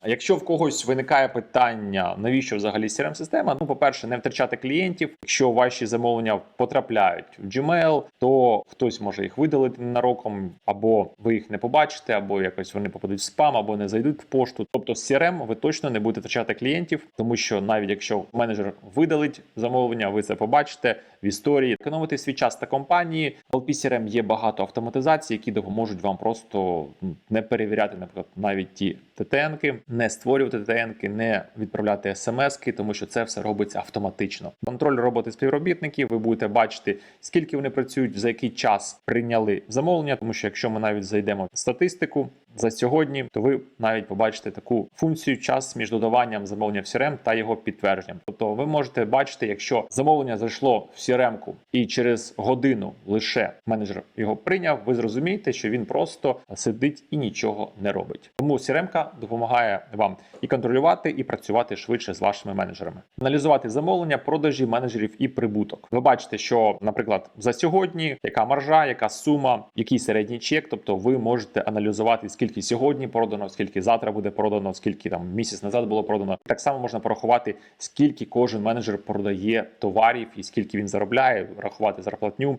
Так, якщо в когось виникає питання, навіщо взагалі crm система Ну, по-перше, не втрачати клієнтів. Якщо ваші замовлення потрапляють в Gmail, то хтось може їх видалити ненароком, або ви їх не побачите, або якось вони попадуть в спам, або не зайдуть в пошту. Тобто, з CRM ви точно не будете втрачати клієнтів, тому що навіть якщо менеджер видалить замовлення, ви це побачите в історії. Економити свій час та компанії. LP CRM є багато автоматизацій, які допоможуть вам просто ну, не перевіряти, наприклад, навіть ті ТТНки, не створювати ТТНки, не відправляти смски, тому що це все робиться автоматично. Контроль роботи співробітників. Ви будете бачити, скільки вони працюють, за який час прийняли замовлення. Тому що якщо ми навіть зайдемо в статистику за сьогодні, то ви навіть побачите таку функцію час між додаванням замовлення в CRM та його підтвердженням. Тобто, ви можете бачити, якщо замовлення зайшло в CRM-ку і через годину лише менеджер його прийняв, ви зрозумієте, що він просто сидить і нічого не робить. Тому CRM-ка допомагає вам і контролювати, і працювати швидше з вашими менеджерами, аналізувати замовлення, продажі менеджерів і прибуток. Ви бачите, що, наприклад, за сьогодні яка маржа, яка сума, який середній чек. Тобто, ви можете аналізувати, скільки сьогодні продано, скільки завтра буде продано, скільки там місяць назад було продано. Так само можна порахувати, скільки кожен менеджер продає товарів і скільки він заробляє, рахувати зарплатню.